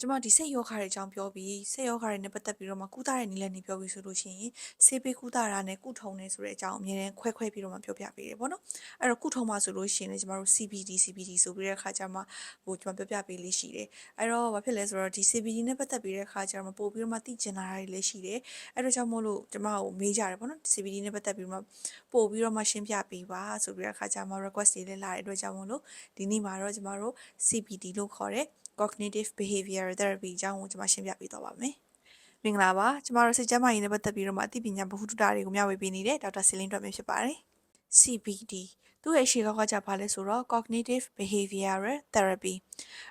ကျမဒီစိတ်ယောဂါတွေအကြောင်းပြောပြီးစိတ်ယောဂါတွေနဲ့ပတ်သက်ပြီးတော့မှကုသတဲ့နည်းလမ်းတွေပြောပြီးဆိုလို့ရှိရင်ဆေးပေးကုသတာနဲ့ကုထုံနေဆိုတဲ့အကြောင်းအမြဲတမ်းခွဲခွဲပြီးတော့မှပြောပြပေးတယ်ပေါ့နော်အဲ့တော့ကုထုံမှာဆိုလို့ရှိရင်လည်းကျမတို့ CBD CBD ဆိုပြီးတဲ့အခါကျမှဟိုကျမပြောပြပေးလေးရှိတယ်အဲ့တော့ဘာဖြစ်လဲဆိုတော့ဒီ CBD နဲ့ပတ်သက်ပြီးတဲ့အခါကျတော့ပို့ပြီးတော့မှသိကျင်လာတာတွေလည်းရှိတယ်အဲ့တော့ကြောင့်မို့လို့ကျမကိုမေးကြတယ်ပေါ့နော် CBD နဲ့ပတ်သက်ပြီးတော့မှပို့ပြီးတော့မှရှင်းပြပေးပါဆိုပြီးတဲ့အခါကျမှ request တွေလည်းလာတဲ့အတွက်ကြောင့်မို့လို့ဒီနေ့မှာတော့ကျမတို့ CBD လို့ခေါ်တဲ့ cognitive behavior therapy အကြောင်းကိုကျွန်မရှင်းပြပေးသွားပါမယ်။မင်္ဂလာပါ။ကျွန်မတို့စိတ်ကျန်းမာရေးနဲ့ပတ်သက်ပြီးတော့မှအသိပညာဗဟုသုတတွေကိုမျှဝေပေးနေတဲ့ဒေါက်တာဆီလင်းတွက်မင်းဖြစ်ပါတယ်။ CBD သူ့ရဲ့ရှေ့ကောက်ကကြပါလဲဆိုတော့ cognitive behavioral therapy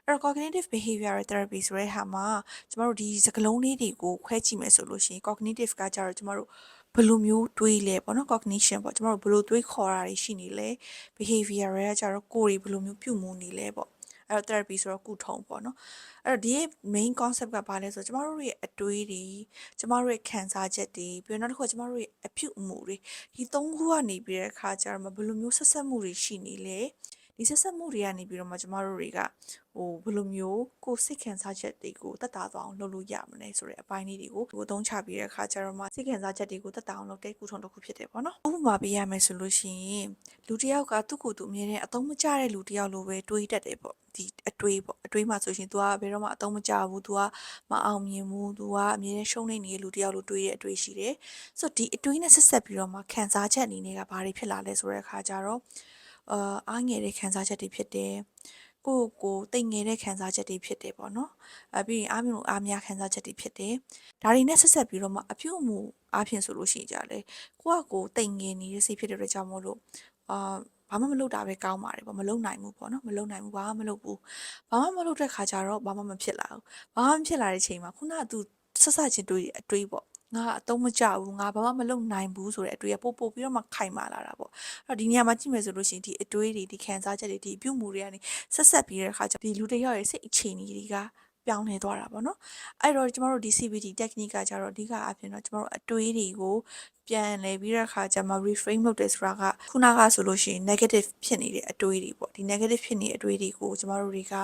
အဲ့တော့ cognitive behavioral therapy ဆိုတဲ့ဟာမှာကျမတို့ဒီစကလုံးလေးတွေကိုခွဲကြည့်မယ်ဆိုလို့ရှိရင် cognitive ကကြတော့ကျမတို့ဘယ်လိုမျိုးတွေးလဲပေါ့နော် cognition ပေါ့ကျမတို့ဘယ်လိုတွေးခေါ်တာတွေရှိနေလဲ behavior ရဲ့ကြတော့ကိုယ်တွေဘယ်လိုမျိုးပြုမှုနေလဲပေါ့ အဲ့တော့ therapy ဆိုတော့ကုထုံပေါ့နော်အဲ့တော့ဒီ main concept ကဘာလဲဆိုတော့ကျမတို့ရဲ့အတွေးတွေကျမတို့ရဲ့ခံစားချက်တွေပြီးတော့နောက်တစ်ခုကကျမတို့ရဲ့အပြုအမူတွေဒီသုံးခုကနေပြီးတဲ့အခါကျတော့ဘယ်လိုမျိုးဆက်ဆက်မှုတွေရှိနေလဲ ဒီဆက်ဆက်မှုတွေကနေပြီးတော့မှကျမတို့တွေကဟိုဘယ်လိုမျိုးကိုယ်စိတ်ခံစားချက်တွေကိုတက်တာသွားအောင်လုပ်လို့ရမလဲဆိုတဲ့အပိုင်းလေးတွေကိုကိုသုံးချပြီးတဲ့အခါကျတော့မှစိတ်ခံစားချက်တွေကိုတက်တာအောင်လုပ်တဲ့ကုထုံတစ်ခုဖြစ်တယ်ပေါ့နော်ဥပမာပေးရမယ်ဆိုလို့ရှိရင်လူတစ်ယောက်ကသူ့ကိုယ်သူအမြဲတမ်းအသုံးမကျတဲ့လူတစ်ယောက်လိုပဲတွေးတတ်တယ်ပေါ့ဒီအတွေးပေါ့အတွေးမှဆိုရှင် तू ကဘယ်တော့မှအသုံးမကျဘူး तू ကမအောင်မြင်ဘူး तू ကအမြဲတမ်းရှုံးနေနေတဲ့လူတစ်ယောက်လိုတွေးတဲ့အတွေးရှိတယ်ဆိုတော့ဒီအတွေးနဲ့ဆက်ဆက်ပြီးတော့မှခံစားချက်အနေနဲ့ကဘာတွေဖြစ်လာလဲဆိုတဲ့အခါကျတော့ အာအားငယ်တဲ့ခံစားချက်တွေဖြစ်တယ်ကိုယ့်ကိုတိတ်ငယ်တဲ့ခံစားချက်တွေဖြစ်တယ်ပေါ့နော်အပြီးရင်အားမျိုးအားများခံစားချက်တွေဖြစ်တယ်ဒါတွေနဲ့ဆက်ဆက်ပြီးတော့မှအပြုအမူအားဖြင့်ဆိုလို့ရှိကြလေကိုယ့်ကိုတိတ်ငယ်နေတဲ့စိတ်ဖြစ်တဲ့အတွက်ကြောင့်မို့လို့အာဘာမှမလုပ်တာပဲကောင်းပါတယ်ပေါ့မလုပ်နိုင်ဘူးပေါ့နော်မလုပ်နိုင်ဘူးဘာမှမလုပ်ဘူးဘာမှမလုပ်တဲ့ခါကျတော့ဘာမှမဖြစ်လာဘူးဘာမှမဖြစ်လာတဲ့ချိန်မှာခုနကသူဆက်ဆက်ချင်းတွေးအတွေးပေါ့ ငါအတုံးမကြဘူးငါဘာမှမလုပ်နိုင်ဘူးဆိုတဲ့အတွေ့အပို့ပို့ပြီးတော့မှခိုင်မာလာတာပေါ့အဲ့တော့ဒီနေရာမှာကြည့်မယ်ဆိုလို့ရှိရင်ဒီအတွေ့တွေဒီခံစားချက်တွေဒီပြုမှုတွေကနေဆက်ဆက်ပြီးတဲ့အခါကျဒီလူတစ်ယောက်ရဲ့စိတ်အခြေအနေတွေက ပြောင်းလဲသွားတာပေါ့နော်အဲ့တော့ကျမတို့ဒီ CBT technique ကကြတော့အဓိကအဖြစ်တော့ကျမတို့အတွေးတွေကိုပြန်လဲပြီးတဲ့အခါကျမှ reframe လုပ်တယ်ဆိုတာကခုနကဆိုလို့ရှိရင် negative ဖြစ်နေတဲ့အတွေးတွေပေါ့ဒီ negative ဖြစ်နေတဲ့အတွေးတွေကိုကျမတို့တွေက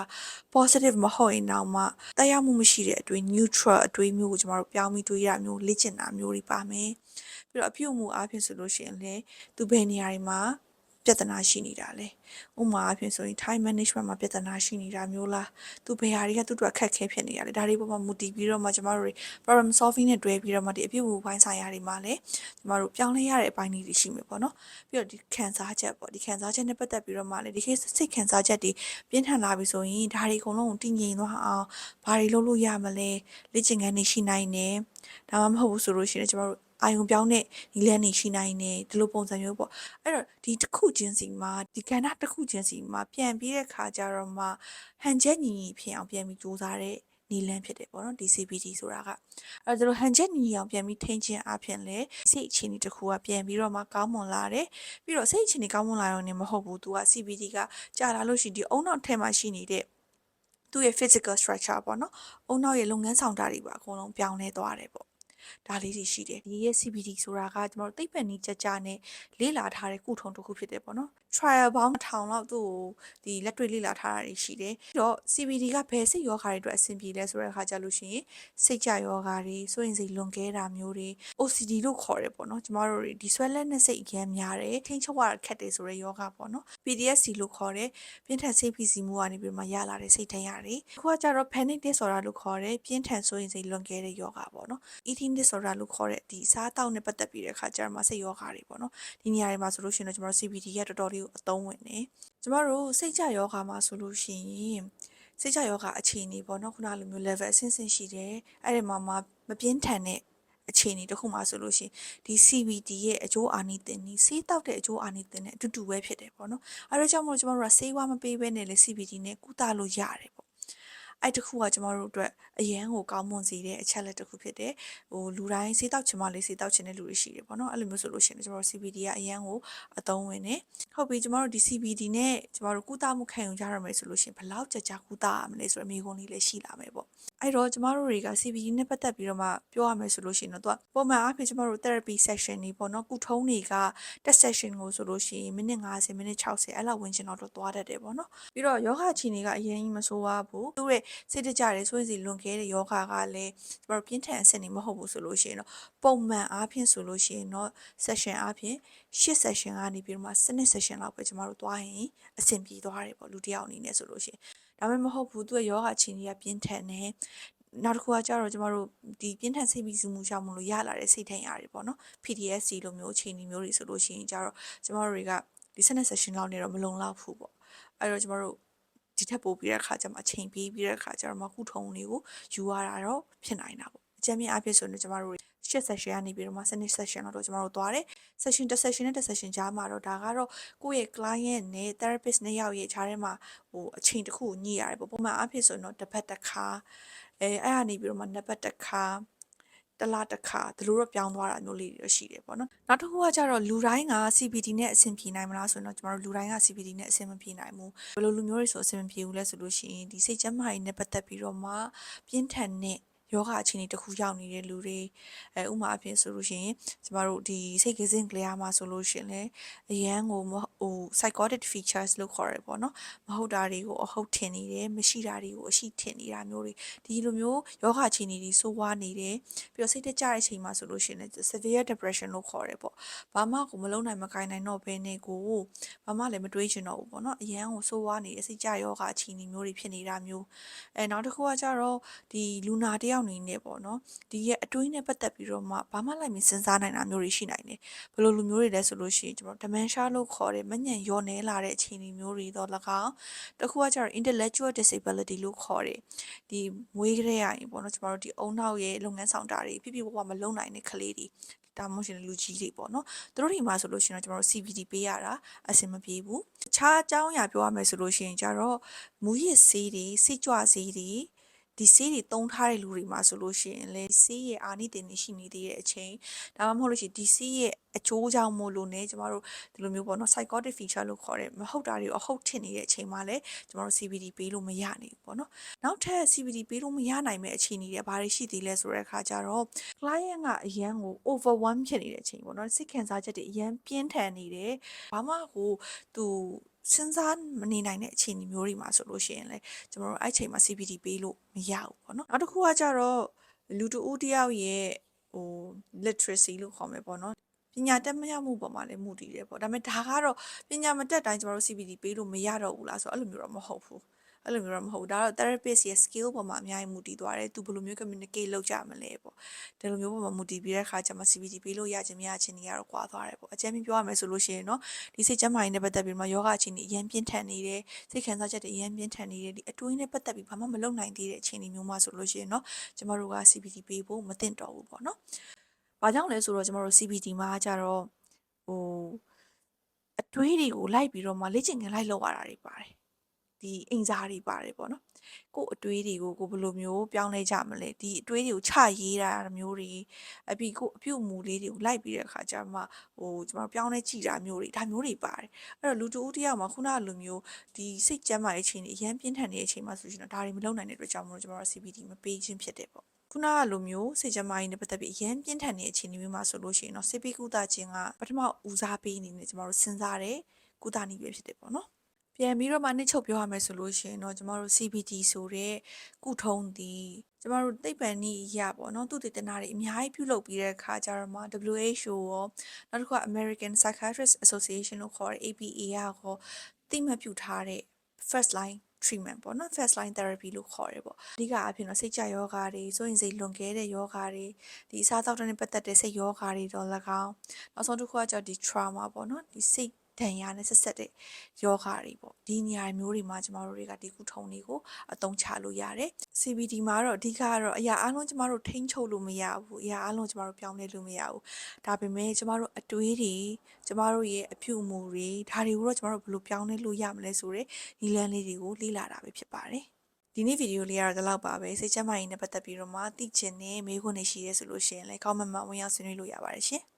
positive မဟုတ်ရင်တော့မှတက်ရောက်မှုမရှိတဲ့အတွေး neutral အတွေးမျိုးကိုကျမတို့ပြောင်းပြီးတွေးရမျိုးလေ့ကျင့်တာမျိုးတွေပါမယ်ပြီးတော့အပြုအမူအားဖြင့်ဆိုလို့ရှိရင်လည်းသူဘယ်နေရာတွေမှာ ပြဿနာရှိနေတာလဲဥပမာအဖြစ်ဆိုရင် time management မှာပြဿနာရှိနေတာမျိုးလားသူဘယ်ဟာတွေကသူ့အတွက်အခက်ခဲဖြစ်နေတာလဲဒါတွေပေါ်မှာမူတည်ပြီးတော့မှကျမတို့တွေ problem solving နဲ့တွဲပြီးတော့မှဒီအပြုအမူပိုင်းဆိုင်ရာတွေမှာလည်းကျမတို့ပြောင်းလဲရတဲ့အပိုင်းတွေရှိမှာပေါ့နော်ပြီးတော့ဒီခံစားချက်ပေါ့ဒီခံစားချက်နဲ့ပတ်သက်ပြီးတော့မှလည်းဒီခေတ်စိတ်ခံစားချက်တွေပြင်းထန်လာပြီဆိုရင်ဒါတွေအကုန်လုံးကိုတည်ငြိမ်သွားအောင်ဘာတွေလုပ်လို့ရမလဲလေ့ကျင့်ခန်းတွေရှိနိုင်တယ်ဒါမှမဟုတ်ဘူးဆိုလို့ရှိရင်ကျမတို့ အာယုံပြောင်းတဲ့ဒီလန်းနေရှိနိုင်တယ်ဒီလိုပုံစံမျိုးပေါ့အဲ့တော့ဒီတစ်ခုချင်းစီမှာဒီကဏ္ဍတစ်ခုချင်းစီမှာပြန်ပြီးတဲ့ခါကျတော့မှဟန်ချက်ညီညီဖြစ်အောင်ပြန်ပြီးစူးစမ်းတဲ့နီလန်းဖြစ်တယ်ပေါ့နော်ဒီ CBD ဆိုတာကအဲဒါလိုဟန်ချက်ညီအောင်ပြန်ပြီးထိန်းခြင်းအပြင်လဲစိတ်အခြေအနေတစ်ခုကပြန်ပြီးတော့မှကောင်းမွန်လာတယ်ပြီးတော့စိတ်အခြေအနေကောင်းမွန်လာရုံနဲ့မဟုတ်ဘူးသူက CBD ကကြာလာလို့ရှိရင်ဒီအုံနောက်ထဲမှာရှိနေတဲ့သူ့ရဲ့ physical structure ပေါ့နော်အုံနောက်ရဲ့လုပ်ငန်းဆောင်တာတွေပါအကုန်လုံးပြောင်းလဲသွားတယ်ပေါ့ ဒါလေးတွေရှိတယ်ဒီရဲ့ CBD ဆိုတာကကျွန်တော်တို့သိပ္ပံနည်းကြကြနဲ့လေ့လာထားတဲ့ကုထုံတစ်ခုဖြစ်တယ်ပေါ့နော် trial ပေါင်း1000လောက်သူ့ကိုဒီလက်တွေ့လေ့လာထားတာတွေရှိတယ်ပြီးတော့ CBD ကဘယ်စိတ်ယောဂါတွေအတွက်အဆင်ပြေလဲဆိုတဲ့အခါကျလို့ရှိရင်စိတ်ကြယောဂါတွေစိုးရင်စိတ်လွန်ကဲတာမျိုးတွေ OCD လို့ခေါ်တယ်ပေါ့နော်ကျမတို့တွေဒီဆွဲလက်နဲ့စိတ်အရမ်းများတယ်ထိန်းချုပ်ရခက်တယ်ဆိုတဲ့ယောဂါပေါ့နော် PTSD လို့ခေါ်တယ်ပြင်းထန်စိတ်ဖိစီးမှုကနေပြီးမှရလာတဲ့စိတ်ထန်ရတွေခုကကျတော့ panic disorder လို့ခေါ်တယ်ပြင်းထန်စိုးရင်စိတ်လွန်ကဲတဲ့ယောဂါပေါ့နော် eating disorder လို့ခေါ်တဲ့ဒီစားတောက်နဲ့ပတ်သက်ပြီးတဲ့အခါကျတော့မှစိတ်ယောဂါတွေပေါ့နော်ဒီနေရာတွေမှာဆိုလို့ရှိရင်တော့ကျမတို့ CBD ကတော်တော်လေးကိုအသုံးဝင်တယ်ကျမတို့စိတ်ကြယောဂါမှာဆိုလို့ရှိရင်စိတ်ကြယောဂါအခြေအနေပေါ့နော်ခုနလိုမျိုး level အဆင့်ဆင့်ရှိတယ်အဲ့ဒီမှာမပြင်းထန်တဲ့အခြေအနေတစ်ခုမှဆိုလို့ရှိရင်ဒီ CBD ရဲ့အကျိုးအာနိသင်ဒီဆေးတောက်တဲ့အကျိုးအာနိသင်နဲ့အတူတူပဲဖြစ်တယ်ပေါ့နော်အဲဒါကြောင့်မို့ကျွန်တော်တို့ကဆေးဝါးမပေးဘဲနဲ့လေ CBD နဲ့ကုသလို့ရတယ်ပေါ့ အဲ့တခုကကျမတို့အတွက်အရန်ကိုကောင်းမွန်စေတဲ့အချက်လက်တစ်ခုဖြစ်တယ်ဟိုလူတိုင်းစေးတောက်ချင်မှလေးစေးတောက်ချင်တဲ့လူတွေရှိတယ်ပေါ့နော်အဲ့လိုမျိုးဆိုလို့ရှိရင်ကျမတို့ CBD ကအရန်ကိုအသုံးဝင်တယ်ဟုတ်ပြီကျမတို့ဒီ CBD နဲ့ကျမတို့ကုသမှုခံယူကြရမယ်ဆိုလို့ရှိရင်ဘယ်လောက်ကြာကြာကုသရမလဲဆိုတဲ့မိကုံးလေးလည်းရှိလာမယ်ပေါ့အဲ့တော့ကျမတို့တွေက CBD နဲ့ပတ်သက်ပြီးတော့မှပြောရမယ်ဆိုလို့ရှိရင်တော့သူကပုံမှန်အားဖြင့်ကျမတို့ therapy session တွေပေါ့နော်ကုထုံးတွေကတက် session ကိုဆိုလို့ရှိရင်မိနစ်50မိနစ်60အဲ့လောက်ဝင်ချင်တော့သွားတတ်တယ်ပေါ့နော်ပြီးတော့ယောဂချီနေကအရင်ကြီးမဆိုးပါဘူးသူ့ရဲ့စိတ်တကြတဲ့ဆိုရင်စီလွန်ခဲ့တဲ့ယောဂကလည်းကျမတို့ပြင်းထန်အဆင့်နေမဟုတ်ဘူးဆိုလို့ရှိရင်တော့ပုံမှန်အားဖြင့်ဆိုလို့ရှိရင်တော့ session အားဖြင့်8 session ကနေပြီးတော့မှ7 session လောက်ပဲကျမတို့သွားရင်အဆင်ပြေသွားတယ်ပေါ့လူတစ်ယောက်အနေနဲ့ဆိုလို့ရှိရင်ဒါပေမဲ့မဟုတ်ဘူးသူ့ရဲ့ယောဂချီနေကပြင်းထန်နေနောက်တစ်ခုကကြတော့ကျမတို့ဒီပြင်းထန်စိတ်ပြီးစုမှုကြောင့်မလို့ရလာတဲ့စိတ်ထိန်အားတွေပေါ့နော် PTSD လိုမျိုးအခြေအနေမျိုးတွေဆိုလို့ရှိရင်ကြတော့ကျမတို့တွေကဒီ7 session လောက်နေတော့မလုံလောက်ဘူးပေါ့အဲ့တော့ကျမတို့ ဒီထက်ပိုပြီးတဲ့အခါကျမှအချိန်ပေးပြီးတဲ့အခါကျတော့မခုထုံတွေကိုယူရတာတော့ဖြစ်နိုင်တာပေါ့အကြမ်းမြင့်အဖြစ်ဆိုရင်ကျမတို့ရှစ် session ကနေပြီးတော့မှ session session တော့ကျမတို့သွားတယ် session တစ် session နဲ့တစ် session ကြားမှာတော့ဒါကတော့ကိုယ့်ရဲ့ client နဲ့ therapist နဲ့ရောက်ရဲ့ခြားထဲမှာဟိုအချိန်တစ်ခုညှိရတယ်ပေါ့ပုံမှန်အဖြစ်ဆိုရင်တော့တစ်ပတ်တစ်ခါအဲအဲ့ဟာနေပြီးတော့မှနှစ်ပတ်တစ်ခါ တလားတစ်ခါဒီလိုတော့ပြောင်းသွားတာမျိုးလေးတွေရှိတယ်ပေါ့နော်နောက်တစ်ခုကကျတော့လူတိုင်းက CBD နဲ့အဆင်ပြေနိုင်မလားဆိုတော့ကျမတို့လူတိုင်းက CBD နဲ့အဆင်မပြေနိုင်ဘူးဘယ်လိုလူမျိုးတွေဆိုအဆင်မပြေဘူးလဲဆိုလို့ရှိရင်ဒီစိတ်ကျန်းမာရေးနဲ့ပတ်သက်ပြီးတော့မှပြင်းထန်တဲ့ ယောဂအခြေအနေတစ်ခုရောက်နေတဲ့လူတွေအဲဥမာအဖြစ်ဆိုလို့ရှိရင်ကျမတို့ဒီစိတ်ကစင်းကလေးအားမှာဆိုလို့ရှိရင်လည်းအရန်ကိုဟို psychotic features လို့ခေါ်ရပေါ့နော်မဟုတ်တာတွေကိုအဟုတ်ထင်နေတယ်မရှိတာတွေကိုအရှိထင်နေတာမျိုးတွေဒီလိုမျိုးယောဂအခြေအနေတွေဆိုးဝါးနေတယ်ပြီးတော့စိတ်တကြတဲ့အချိန်မှာဆိုလို့ရှိရင်လည်း severe depression လို့ခေါ်ရပေါ့ဘာမှကိုမလုံးနိုင်မကိုင်းနိုင်တော့ဘဲနဲ့ကိုဘာမှလည်းမတွေးချင်တော့ဘူးပေါ့နော်အရန်ကိုဆိုးဝါးနေတဲ့စိတ်ကြယောဂအခြေအနေမျိုးတွေဖြစ်နေတာမျိုးအဲနောက်တစ်ခုကကြတော့ဒီလူနာတယောက်ယောက်နေနဲ့ပေါ့နော်ဒီရဲ့အတွေးနဲ့ပတ်သက်ပြီးတော့မှဘာမှလိုက်မစဉ်းစားနိုင်တာမျိုးတွေရှိနိုင်တယ်ဘယ်လိုလူမျိုးတွေလဲဆိုလို့ရှိရင်ကျွန်တော် dementia လို့ခေါ်တဲ့မညံ့ရောနေလာတဲ့အခြေအနေမျိုးတွေတော့၎င်းတခုကကျတော့ intellectual disability လို့ခေါ်တယ်ဒီမွေးကလေးရရင်ပေါ့နော်ကျွန်တော်တို့ဒီအုံနောက်ရဲ့လုပ်ငန်းဆောင်တာတွေပြပြပပမလုပ်နိုင်တဲ့ကလေးတွေဒါမှမဟုတ်လူကြီးတွေပေါ့နော်သူတို့တွေမှာဆိုလို့ရှိရင်တော့ကျွန်တော်တို့ CVD ပေးရတာအဆင်မပြေဘူးတခြားအကြောင်းအရာပြောရမယ်ဆိုလို့ရှိရင်ကျတော့မူရစ်ဆေးတွေစိတ်ကြွဆေးတွေ ဒီဆေးတွေတုံးထားတဲ့လူတွေမှာဆိုလို့ရှိရင်လေဆေးရဲ့အာနိသင်တွေရှိနေသေးတဲ့အချိန်ဒါမှမဟုတ်လို့ရှိရင်ဒီဆေးရဲ့အချိုးကြောင့်မို့လို့ねကျမတို့ဒီလိုမျိုးပေါ့နော် psychotic feature လို့ခေါ်တဲ့မဟုတ်တာတွေအဟုတ်ထင်နေတဲ့အချိန်မှာလည်းကျမတို့ CBD ပေးလို့မရနိုင်ဘူးပေါ့နော်နောက်ထပ် CBD ပေးလို့မရနိုင်မဲ့အခြေအနေတွေဘာတွေရှိသေးလဲဆိုတဲ့အခါကျတော့ client ကအရန်ကို overwhelm ဖြစ်နေတဲ့အချိန်ပေါ့နော်စိတ်ခံစားချက်တွေအရန်ပြင်းထန်နေတယ်ဘာမှကိုသူ စဉ်းစားမနေနိုင်တဲ့အခြေအနေမျိုးတွေမှာဆိုလို့ရှိရင်လေကျွန်တော်တို့အဲ့ချိန်မှာ CBD ပေးလို့မရဘူးပေါ့နော်နောက်တစ်ခုကကြတော့လူတဦးတယောက်ရဲ့ဟို literacy လို့ခေါ်မယ်ပေါ့နော်ပညာတတ်မရမှုပေါ်မှာလည်းမူတည်တယ်ပေါ့ဒါပေမဲ့ဒါကတော့ပညာမတတ်တိုင်းကျွန်တော်တို့ CBD ပေးလို့မရတော့ဘူးလားဆိုတော့အဲ့လိုမျိုးတော့မဟုတ်ဘူး အဲ့လိုမျိုးတော့မဟုတ်ဘူးဒါတော့ therapist ရဲ့ skill ပေါ်မှာအများကြီးမူတည်သွားတယ်သူဘယ်လိုမျိုး communicate လုပ်ကြမလဲပေါ့ဒီလိုမျိုးပေါ်မှာမူတည်ပြီးတဲ့အခါကျမှ CBT ပေးလို့ရခြင်းမရခြင်းတွေကတော့ကွာသွားတယ်ပေါ့အကြမ်းမြင်ပြောရမယ်ဆိုလို့ရှိရင်တော့ဒီစိတ်ကျန်းမာရေးနဲ့ပတ်သက်ပြီးမှယောဂအခြေအနေအရင်ပြင်းထန်နေတယ်စိတ်ခံစားချက်တွေအရင်ပြင်းထန်နေတယ်ဒီအတွေးနဲ့ပတ်သက်ပြီးဘာမှမလုပ်နိုင်သေးတဲ့အခြေအနေမျိုးမှဆိုလို့ရှိရင်တော့ကျမတို့က CBT ပေးဖို့မသင့်တော်ဘူးပေါ့နော်။ဘာကြောင့်လဲဆိုတော့ကျမတို့ CBT မှာကြတော့ဟိုအတွေးတွေကိုလိုက်ပြီးတော့မှလေ့ကျင့်ခန်းလိုက်လောက်ရတာတွေပါတယ် ဒီအိမ်စားတွေပါတယ်ပေါ့နော်ကို့အတွေးတွေကိုကိုဘယ်လိုမျိုးပြောင်းလဲကြမလဲဒီအတွေးတွေကိုချရေးတာမျိုးတွေအပြီးကို့အပြုတ်မူလေးတွေကိုလိုက်ပြီးတဲ့အခါကျမှဟိုကျွန်တော်ပြောင်းလဲကြည့်တာမျိုးတွေဒါမျိုးတွေပါတယ်အဲ့တော့လူတူဦးတယောက်မှာခုနကလိုမျိုးဒီစိတ်ကြမ်းမာတဲ့အချိန်တွေအရန်ပြင်းထန်နေတဲ့အချိန်မှာဆိုရှင်တော့ဒါတွေမလုပ်နိုင်တဲ့အတွက်ကြောင့်မလို့ကျွန်တော် CBD မပေးခြင်းဖြစ်တယ်ပေါ့ခုနကလိုမျိုးစိတ်ကြမ်းမာရေးနဲ့ပတ်သက်ပြီးအရန်ပြင်းထန်တဲ့အခြေအနေမျိုးမှာဆိုလို့ရှိရင်တော့စိတ်ပိကုသခြင်းကပထမဦးစားပေးအနေနဲ့ကျွန်တော်တို့စဉ်းစားတယ်ကုသနည်းပဲဖြစ်တယ်ပေါ့နော် ပြန်ပြီးတော့မှနှိမ့်ချုပ်ပြောရမယ်ဆိုလို့ရှိရင်တော့ကျမတို့ CBT ဆိုတဲ့ကုထုံးသည်ကျမတို့သိပ္ပံနည်းအရပေါ့နော်သူတည်တနာတွေအများကြီးပြုလုပ်ပြီးတဲ့အခါကျတော့မှ WHO ရောနောက်တစ်ခုက American Psychiatrist Association လို့ခေါ်တဲ့ APA ကရောသိမှတ်ပြုထားတဲ့ first line treatment ပေါ့နော် first line therapy လို့ခေါ်တယ်ပေါ့အဓိကအဖြစ်တော့စိတ်ကြယောဂါတွေစိုးရင်စိတ်လွန်ကဲတဲ့ယောဂါတွေဒီအစားအသောက်တွေနဲ့ပတ်သက်တဲ့စိတ်ယောဂါတွေတော့၎င်းနောက်ဆုံးတစ်ခုကကြောင့်ဒီ trauma ပေါ့နော်ဒီစိတ် ဒဏ်ရာနဲ့ဆက်ဆက်တဲ့ယောဂတွေပေါ့ဒီနေရာမျိုးတွေမှာကျမတို့တွေကဒီကုထုံတွေကိုအသုံးချလို့ရတယ် CBD မှာတော့အဓိကကတော့အရာအလုံးကျမတို့ထိန်းချုပ်လို့မရဘူးအရာအလုံးကျမတို့ပြောင်းလဲလို့မရဘူးဒါပေမဲ့ကျမတို့အတွေးတွေကျမတို့ရဲ့အပြုအမူတွေဒါတွေကိုတော့ကျမတို့ဘယ်လိုပြောင်းလဲလို့ရမလဲဆိုတဲ့ဒီလန်းလေးတွေကိုလေ့လာတာပဲဖြစ်ပါတယ်ဒီနေ့ဗီဒီယိုလေးကတော့ဒီလောက်ပါပဲစိတ်ချမ်းသာရေးနဲ့ပတ်သက်ပြီးတော့မှသိချင်တဲ့မေးခွန်းတွေရှိရဲဆိုလို့ရှိရင်လည်း comment မှာဝင်ရောက်ဆွေးနွေးလို့ရပါတယ်ရှင်။